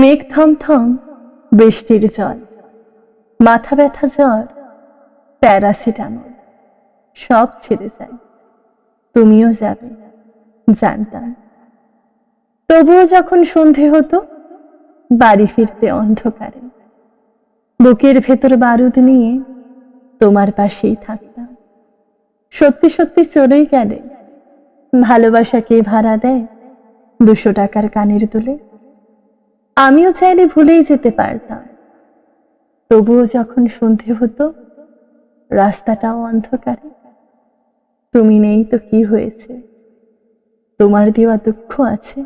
মেঘ থমথম বৃষ্টির জল, মাথা ব্যথা জ্বর, প্যারাসিটামল, সব ছেড়ে যায়। তুমিও যাবে, জানতাম। তবুও যখন সন্ধে হতো, বাড়ি ফিরতে অন্ধকারে। বুকের ভেতর বারুদ নিয়ে তোমার পাশেই থাকতাম। সত্যি সত্যি চলেই গেলে, ভালোবাসা কে ভাড়া দেয় দুশো টাকার কানের দুলে? আমিও চাইলে ভুলেই যেতে পারতাম। তবুও যখন সন্ধে হতো, রাস্তাটাও অন্ধকারে। তুমি নেই তো কি হয়েছে? তোমার দেওয়া দুঃখ আছে?